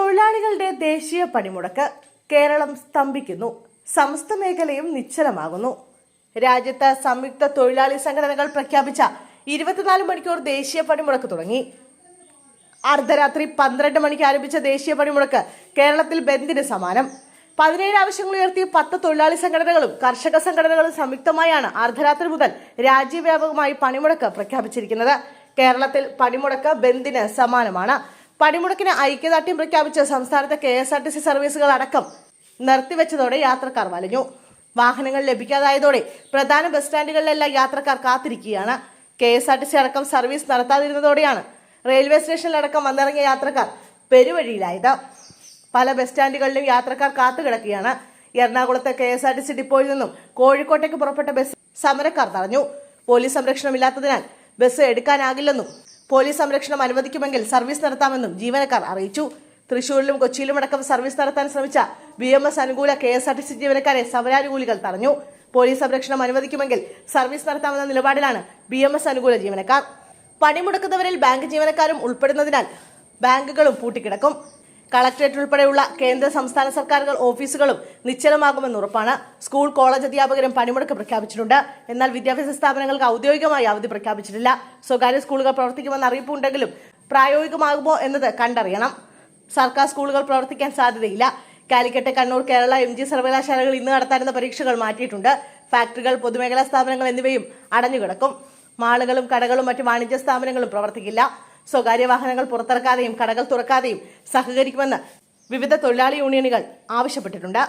തൊഴിലാളികളുടെ ദേശീയ പണിമുടക്ക് കേരളം സ്തംഭിക്കുന്നു. സമസ്ത മേഖലയും നിശ്ചലമാകുന്നു. രാജ്യത്ത് സംയുക്ത തൊഴിലാളി സംഘടനകൾ പ്രഖ്യാപിച്ച ഇരുപത്തിനാല് മണിക്കൂർ ദേശീയ പണിമുടക്ക് തുടങ്ങി. അർദ്ധരാത്രി പന്ത്രണ്ട് മണിക്ക് ആരംഭിച്ച ദേശീയ പണിമുടക്ക് കേരളത്തിൽ ബന്ദിന് സമാനം. പതിനേഴ് ആവശ്യങ്ങൾ ഉയർത്തി പത്ത് തൊഴിലാളി സംഘടനകളും കർഷക സംഘടനകളും സംയുക്തമായാണ് അർദ്ധരാത്രി മുതൽ രാജ്യവ്യാപകമായി പണിമുടക്ക് പ്രഖ്യാപിച്ചിരിക്കുന്നത്. കേരളത്തിൽ പണിമുടക്ക് ബന്ദിന് സമാനമാണ്. പണിമുടക്കിന് ഐക്യദാർഢ്യം പ്രഖ്യാപിച്ച് സംസ്ഥാനത്തെ K S R T C സർവീസുകൾ അടക്കം നിർത്തിവെച്ചതോടെ യാത്രക്കാർ വലഞ്ഞു വാഹനങ്ങൾ ലഭിക്കാതായതോടെ പ്രധാന ബസ് സ്റ്റാൻഡുകളിലെല്ലാം യാത്രക്കാർ കാത്തിരിക്കുകയാണ്. K S R T C അടക്കം സർവീസ് നടത്താതിരുന്നതോടെയാണ് റെയിൽവേ സ്റ്റേഷനിലടക്കം വന്നിറങ്ങിയ യാത്രക്കാർ പെരുവഴിയിലായത്. പല ബസ് സ്റ്റാൻഡുകളിലും യാത്രക്കാർ കാത്തുകിടക്കുകയാണ്. എറണാകുളത്തെ K S R T C ഡിപ്പോയിൽ നിന്നും കോഴിക്കോട്ടേക്ക് പുറപ്പെട്ട ബസ് സമരക്കാർ തടഞ്ഞു. പോലീസ് സംരക്ഷണമില്ലാത്തതിനാൽ ബസ് എടുക്കാനാകില്ലെന്നും പോലീസ് സംരക്ഷണം അനുവദിക്കുമെങ്കിൽ സർവീസ് നടത്താമെന്നും ജീവനക്കാർ അറിയിച്ചു. തൃശൂരിലും കൊച്ചിയിലും അടക്കം സർവീസ് നടത്താൻ ശ്രമിച്ച ബി എം എസ് അനുകൂല K S R T C ജീവനക്കാരെ സമരാനുകൂലികൾ തടഞ്ഞു. പോലീസ് സംരക്ഷണം അനുവദിക്കുമെങ്കിൽ സർവീസ് നടത്താമെന്ന നിലപാടിലാണ് ബി എം എസ് അനുകൂല ജീവനക്കാർ. പണിമുടക്കുന്നവരിൽ ബാങ്ക് ജീവനക്കാരും ഉൾപ്പെടുന്നതിനാൽ ബാങ്കുകളും പൂട്ടിക്കിടക്കും. കളക്ടറേറ്റ് ഉൾപ്പെടെയുള്ള കേന്ദ്ര സംസ്ഥാന സർക്കാരുകൾ ഓഫീസുകളും നിശ്ചലമാകുമെന്ന് ഉറപ്പാണ്. സ്കൂൾ കോളേജ് അധ്യാപകരും പണിമുടക്ക് പ്രഖ്യാപിച്ചിട്ടുണ്ട്. എന്നാൽ വിദ്യാഭ്യാസ സ്ഥാപനങ്ങൾക്ക് ഔദ്യോഗികമായി അവധി പ്രഖ്യാപിച്ചിട്ടില്ല. സ്വകാര്യ സ്കൂളുകൾ പ്രവർത്തിക്കുമെന്ന അറിയിപ്പുണ്ടെങ്കിലും പ്രായോഗികമാകുമോ എന്നത് കണ്ടറിയണം. സർക്കാർ സ്കൂളുകൾ പ്രവർത്തിക്കാൻ സാധ്യതയില്ല. കാലിക്കറ്റ് കണ്ണൂർ കേരള എം ജി സർവകലാശാലകൾ ഇന്ന് നടത്താനുള്ള പരീക്ഷകൾ മാറ്റിയിട്ടുണ്ട്. ഫാക്ടറികൾ പൊതുമേഖലാ സ്ഥാപനങ്ങൾ എന്നിവയും അടഞ്ഞുകിടക്കും. മാളുകളും കടകളും മറ്റ് വാണിജ്യ സ്ഥാപനങ്ങളും പ്രവർത്തിക്കില്ല. സ്വകാര്യ വാഹനങ്ങൾ പുറത്തിറക്കാതെയും കടകൾ തുറക്കാതെയും സഹകരിക്കുമെന്ന് വിവിധ തൊഴിലാളി യൂണിയനുകൾ ആവശ്യപ്പെട്ടിട്ടുണ്ട്.